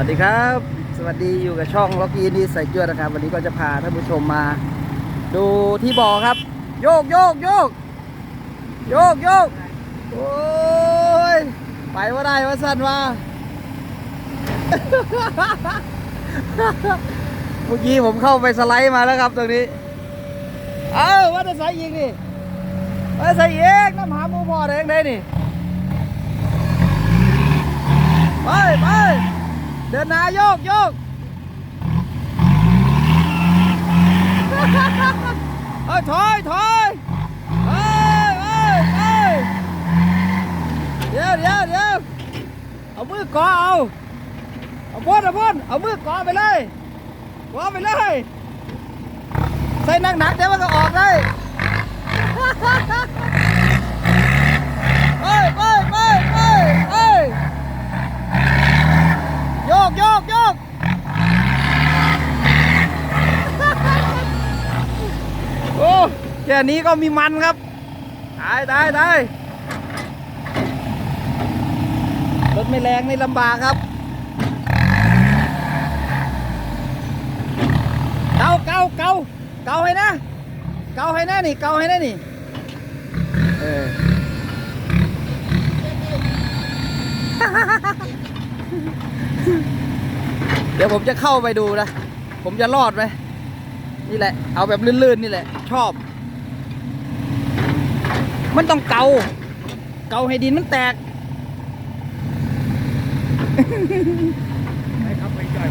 วัสดีครับ สวัสดีอยู่กับช่องล็อกกี้นี่ใส่เกลือนะครับ วันนี้ก็จะพาท่านผู้ชมมา ดูที่บ่อครับ โยกโยกโยกโยกโยกโอ้ยไปว่าได้ว่าสั้นว่าเมื่อกี้ผมเข้าไปสไลด์มาแล้วครับตรงนี้ เอ้าว่าจะใส่อีกนี่ว่าใส่อีกน้ำหามูพอได้งไงนี่ไปไป เดินหน้าโยกโยกเอ้ยถอยถอยเอ้ยเอ้ยเอ้ยเดี๋ยวเดี๋ยวเดี๋ยวเอามือกาะเอาเอาพ่นเอาพ่นเอามือกาะไปเลยกาะไปเลยใส่หนักๆเดี๋ยวมันก็ออกได้เอ้ยไปไปไปเอ้ย โยกโยกโยก โอ้ แค่นี้ก็มีมันครับตายตายตายรถไม่แรงนี่ลำบากครับเกาเกาเกาเกาให้นะเกาให้นะนี่เกาให้นะนี่เออเดี๋ยวผมจะเข้าไปดูนะ ผมจะรอดไหมนี่แหละ เอาแบบลื่นๆนี่แหละ ชอบ มันต้องเกา เกาให้ดินมันแตกให้ครับไปจ่อย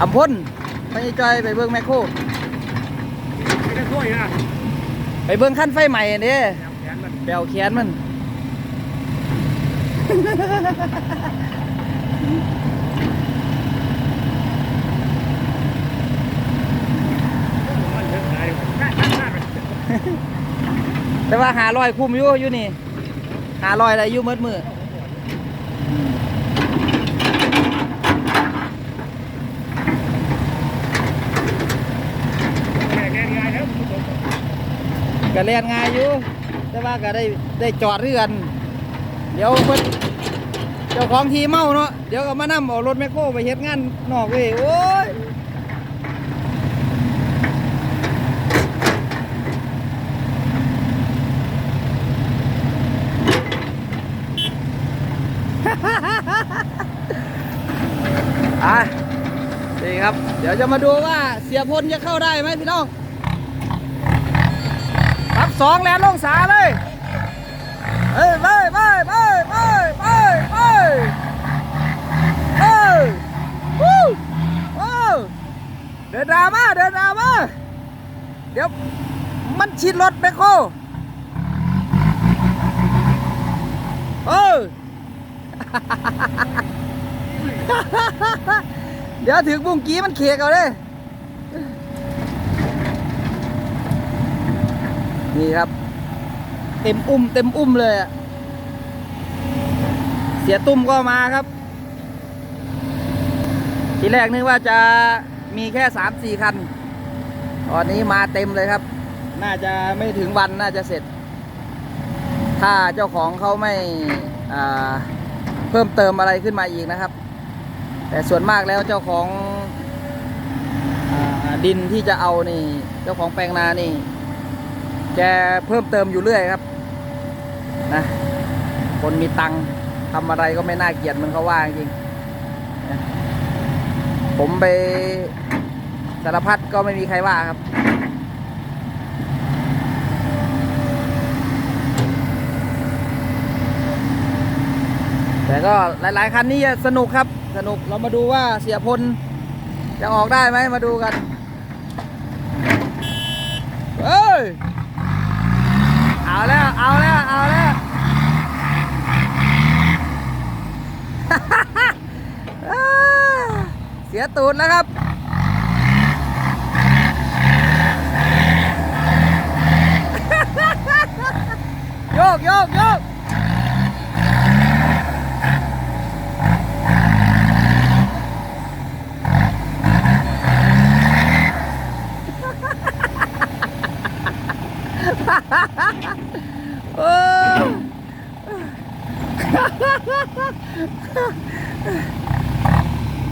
อำพ่นไปจอยไปเบิ้งแมคโครไม่ได้ช่วยนะไปเบิ้งขั้นไฟใหม่อันนี้แขนมันแปลวแขนมันมันเยอะไหนน่าน่าน่า แต่ว่าหาลอยคุ้มอยู่อยู่นี่หาลอยอะไรอยู่มืดมือก็เรียนง่ายอยู่แต่ว่าก็ได้ได้จอดเรือน เดี๋ยวเพิ่นเจ้าของทีเมาเนาะเดี๋ยวก็มานํเอารถแมคโครไปเฮ็ดงานนอกเว้ยโอ้ย อะนี่ครับ เดี๋ยวจะมาดูว่าเสียพลจะเข้าได้ไหมพี่น้องรับสองแลนลงสาเลยเฮ้ยไปไปไปไปไปไปเออวู้โอ้เดินดามาเดินดามาเดี๋ยวมันชิดรถแมคโครเออ เดี๋ยวถึงบุ้งกี้มันเคกเอาเลยนี่ครับ เต็มอุ้มเต็มอุ้มเลยอะเสียตุ้มก็มาครับ ทีแรกนึกว่าจะมีแค่สามสี่คัน ตอนนี้มาเต็มเลยครับ น่าจะไม่ถึงวันน่าจะเสร็จ ถ้าเจ้าของเขาไม่อ่า พิ่มเติมอะไรขึ้นมาอีกนะครับ แต่ส่วนมากแล้วเจ้าของอดินที่จะเอานี่ เจ้าของแปลงนานี่แกเพิ่มเติมอยู่เรื่อยครับนะคนมีตังค์ทำอะไรก็ไม่น่าเกลียดมันเขาว่าจริงผมไปสารพัดก็ไม่มีใครว่าครับ แต่ก็หลายๆคันนี้สนุกครับสนุกเรามาดูว่าเสียพลจะออกได้ไหมมาดูกันเฮ้ยเอาแล้วเอาแล้วเอาแล้วเสียตูดแล้วครับโยกโยกโยก โอ้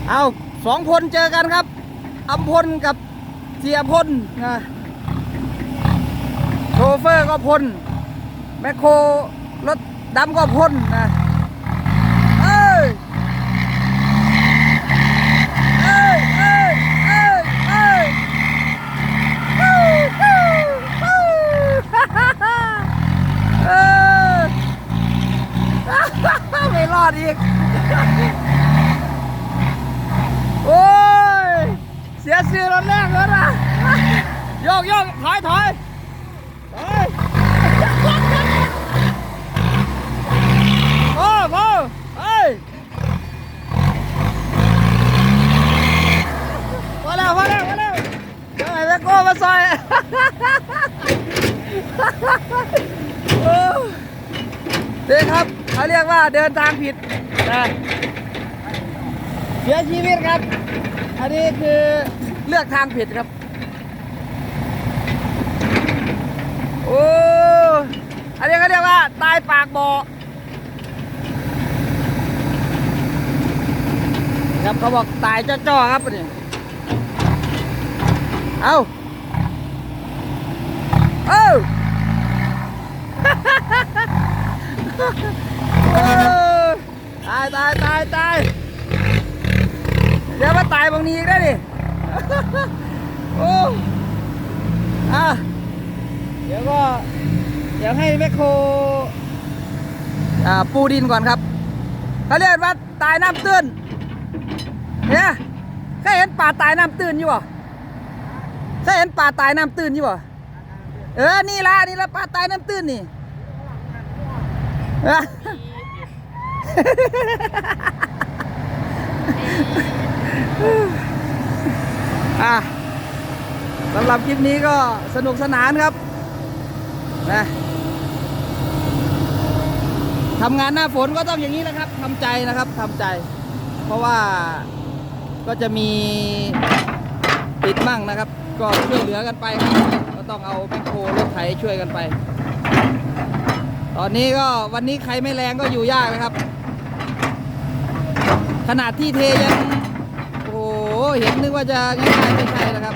เอาสองพลเจอกันครับอำพลกับเสียพลนะโชเฟอร์ก็พลแมคโครรถดำก็พ่นนะเอ้ยเอ้ยเอ้ยเอ้ยเอ้ยฮู้ฮู้ฮู้ฮ่าฮ่าฮ่าเออไม่ร อดอีก โอ้ย เสียชื่อรถแรกแล้วนะโยกโยกถอยถอยถอย โอ้โหเฮ้ยพอแล้วพอแล้วพอแล้วเดี๋ยวไอ้แม่โก้มาซอย โอ้ นี่ครับเขาเรียกว่าเดินทางผิดนะเสียชีวิตครับ อันนี้คือเลือกทางผิดครับ โอ้อันนี้เขาเรียกว่าตายปากบ่อครับเขาบอกตายจ้อๆครับนี่เอาเอ้า เออตายตายตายตายเดี๋ยวมาตายบางนี้อีกได้ดิโอ้อะเดี๋ยวก็เดี๋ยวให้แมคโครอ่าปูดินก่อนครับเขาเรียกว่าตายน้ำตื้นเนี่ยเคยเห็นปลาตายน้ำตื้นอยู่บ่เคยเห็นปลาตายน้ำตื้นอยู่บ่เออนี่ละนี่ละปลาตายน้ำตื้นนี่ อะสำหรับคลิปนี้ก็สนุกสนานครับนะทำงานหน้าฝนก็ต้องอย่างนี้แหละครับทำใจนะครับทำใจ เพราะว่าก็จะมีติดมั่งนะครับ ก็ช่วยเหลือกันไปครับก็ต้องเอาแมคโครรถไถช่วยกันไป ตอนนี้ก็วันนี้ใครไม่แรงก็อยู่ยากนะครับ ขนาดที่เทยังโอ้เห็นนึกว่าจะง่ายๆไม่ใช่นะครับ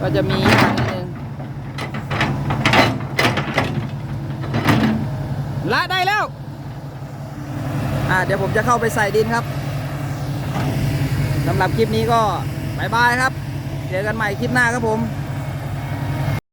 ก็จะมียากนิดนึงละได้แล้ว อ่าเดี๋ยวผมจะเข้าไปใส่ดินครับสำหรับคลิปนี้ก็บายบายครับ เจอกันใหม่คลิปหน้าครับผม